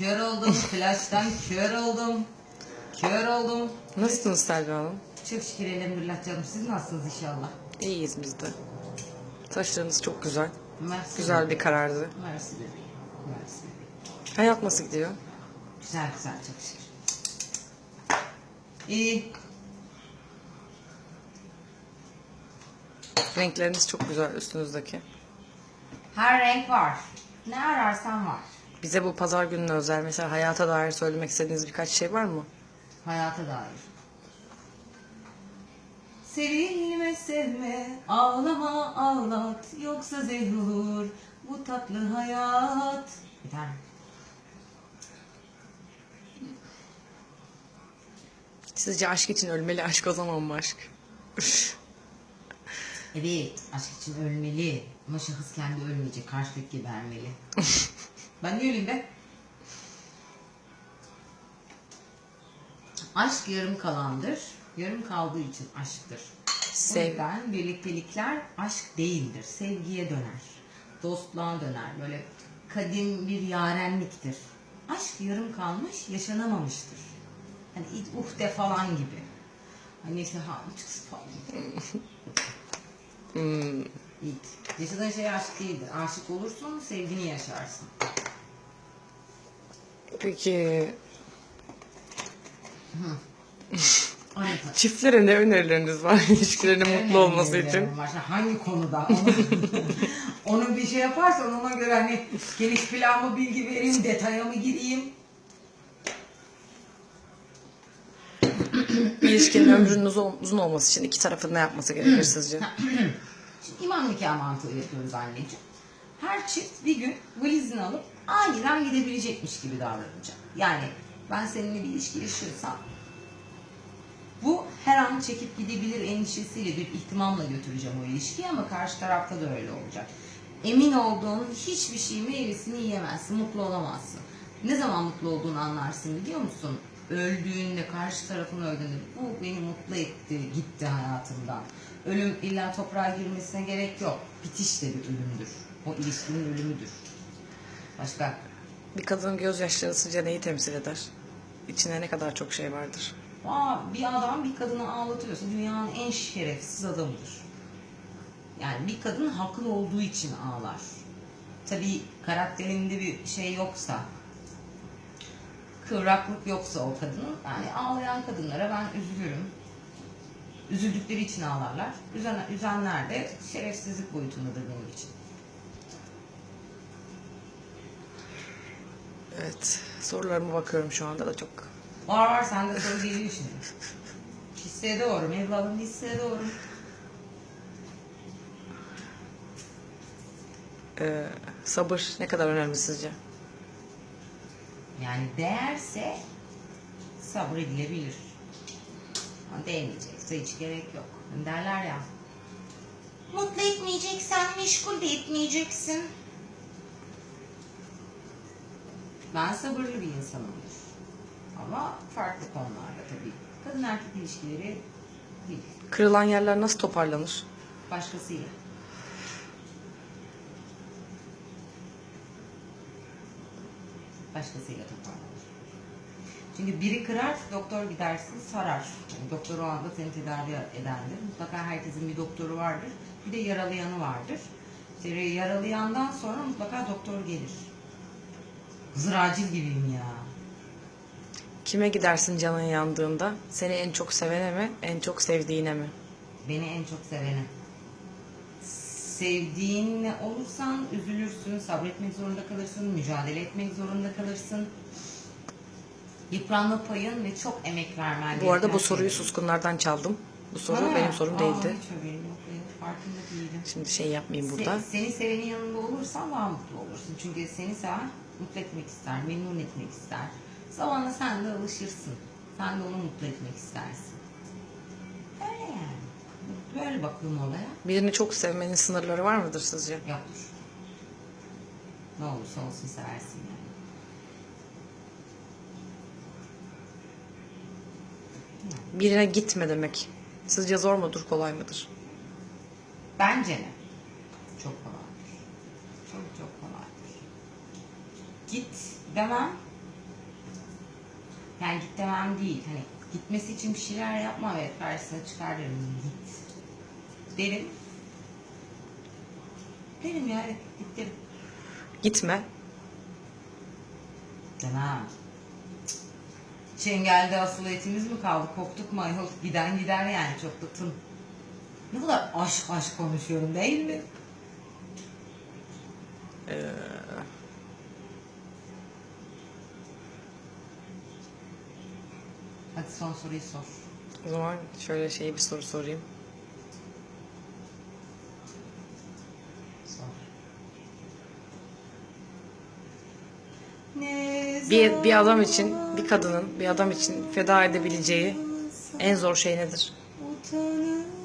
Kör oldum. Flash'tan kör oldum. Kör oldum. Nasılsınız Selvi Hanım? Çok şükür elhamdülillah canım. Siz nasılsınız inşallah? İyiyiz biz de. Saçlarınız çok güzel. Mersi. Güzel bir bebeğim. karardı. Mersi bebeğim. Mersi bebeğim. Hayat nasıl gidiyor? Güzel güzel çok şükür. İyi. Renkleriniz çok güzel üstünüzdeki. Her renk var. Ne ararsan var. Bize bu pazar gününe özel mesela hayata dair söylemek istediğiniz birkaç şey var mı? Hayata dair. Sevilme sevme, ağlama ağlat, yoksa zehir olur bu tatlı hayat. Biter mi? Sizce aşk için ölmeli aşk o zaman mı aşk? Evet, aşk için ölmeli. Ama şahıs kendi ölmeyecek, karşıdaki gebermeli. ben niye öleyim be? Aşk yarım kalandır. Yarım kaldığı için aşktır. O Sev. yüzden birliktelikler aşk değildir. Sevgiye döner. Dostluğa döner. Böyle kadim bir yarenliktir. Aşk yarım kalmış, yaşanamamıştır. Hani it uhde falan gibi. Hani işte ha falan. Hmm, İlk. Yaşadığın şey aşk değildir. Aşık olursun, sevdiğini yaşarsın. Peki çiftlere ne önerileriniz var ilişkilerinin mutlu olması için? var. Hangi konuda? Onu, onu bir şey yaparsan ona göre hani geniş planlı bilgi vereyim, detaya mı gireyim? İlişkinin ömrünün uzun uzun olması için iki tarafın ne yapması gerekir sizce? Şimdi imam nikah mantığı yapıyoruz anneciğim. Her çift bir gün valizini alıp aniden gidebilecekmiş gibi davranacak. Yani ben seninle bir ilişki yaşıyorsam bu her an çekip gidebilir endişesiyle bir ihtimamla götüreceğim o ilişkiyi ama karşı tarafta da öyle olacak. Emin olduğun hiçbir şey meyvesini yiyemezsin, mutlu olamazsın. Ne zaman mutlu olduğunu anlarsın biliyor musun? Öldüğünde, karşı tarafın öldüğünde bu beni mutlu etti, gitti hayatımdan. Ölüm illa toprağa girmesine gerek yok. Bitiş de bir ölümdür. O ilişkinin ölümüdür. Başka? Bir kadının gözyaşları sizce neyi temsil eder? İçine ne kadar çok şey vardır. Aa, bir adam bir kadını ağlatıyorsa dünyanın en şerefsiz adamıdır. Yani bir kadın haklı olduğu için ağlar. Tabii karakterinde bir şey yoksa, kıvraklık yoksa o kadının, yani ağlayan kadınlara ben üzülürüm. Üzüldükleri için ağlarlar. Üzen, üzenler de şerefsizlik boyutundadır benim için. Evet. Sorularıma bakıyorum şu anda da çok. Var var sende soru geliyor şimdi. Hissediyorum evladım hissediyorum. Ee, sabır ne kadar önemli sizce? Yani değerse sabır edilebilir. Ama değmeyecekse hiç gerek yok. Derler ya. Mutlu etmeyeceksen meşgul de etmeyeceksin. Ben sabırlı bir insanımdır. Ama farklı konularda tabii. Kadın erkek ilişkileri değil. Kırılan yerler nasıl toparlanır? Başkasıyla. Başkasıyla toparlanır. Çünkü biri kırar, doktor gidersin sarar. Yani doktor o anda seni tedavi edendir. Mutlaka herkesin bir doktoru vardır. Bir de yaralayanı vardır. İşte yaralayandan sonra mutlaka doktor gelir. Zıracil gibiyim ya. Kime gidersin canın yandığında? Seni en çok sevene mi, en çok sevdiğine mi? Beni en çok seveni. Sevdiğinle olursan üzülürsün, sabretmek zorunda kalırsın, mücadele etmek zorunda kalırsın. Yıpranma payın ve çok emek vermen Bu arada bu soruyu şey. suskunlardan çaldım. Bu soru Bana benim sorum Aa, değildi. hiç haberim yok. Farkında değilim. Şimdi şey yapmayayım Se- burada. seni sevenin yanında olursan daha mutlu olursun. Çünkü seni seven mutlu etmek ister, memnun etmek ister. Zamanla sen de alışırsın. Sen de onu mutlu etmek istersin. Öyle yani. Böyle bakıyorum olaya. Birini çok sevmenin sınırları var mıdır sizce? Yoktur. Ne olursa olsun seversin yani. Birine gitme demek. Sizce zor mudur, kolay mıdır? Bence ne? Çok kolaydır. Çok çok kolaydır. Git demem Yani git demem değil. Hani gitmesi için bir şeyler yapma ve karşısına çıkar derim. Git. Derim. Derim ya evet git derim. Gitme. Demem. Çengel'de asıl etimiz mi kaldı? Koptuk mu? Yok giden gider yani çok da tın. Ne kadar aşk aşk konuşuyorum değil mi? Ee, Hadi son soruyu sor. o zaman şöyle şey bir soru sorayım. Sor. Bir, bir adam için, bir kadının bir adam için feda edebileceği en zor şey nedir? Utanıyorum.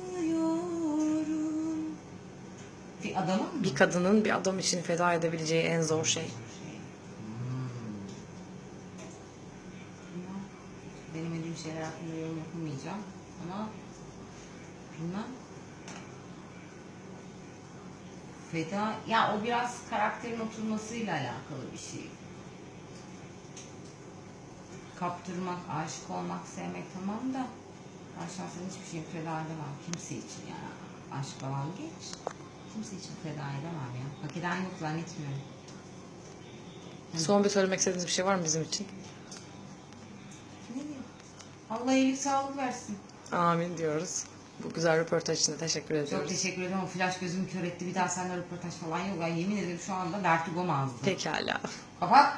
Bir adamın mı? Bir kadının bir adam için feda edebileceği en zor şey. Hmm. Bilmem. Denemediğim şeyler hakkında yorum yapamayacağım ama bilmem. Feda, ya o biraz karakterin oturmasıyla alakalı bir şey. Kaptırmak, aşık olmak, sevmek tamam da ben şahsen hiçbir şey feda edemem kimse için yani. Aşk falan geç. Kimse için feda edemem ya. Hak eden yok zannetmiyorum. Son bir söylemek istediğiniz bir şey var mı bizim için? Ne diyeyim? Allah iyilik sağlık versin. Amin diyoruz. Bu güzel röportaj için de teşekkür Çok ediyoruz. teşekkür ederim. O flash gözümü kör etti. Bir daha seninle röportaj falan yok. Ben yemin ederim şu anda vertigom ağzı. Pekala. Kapat.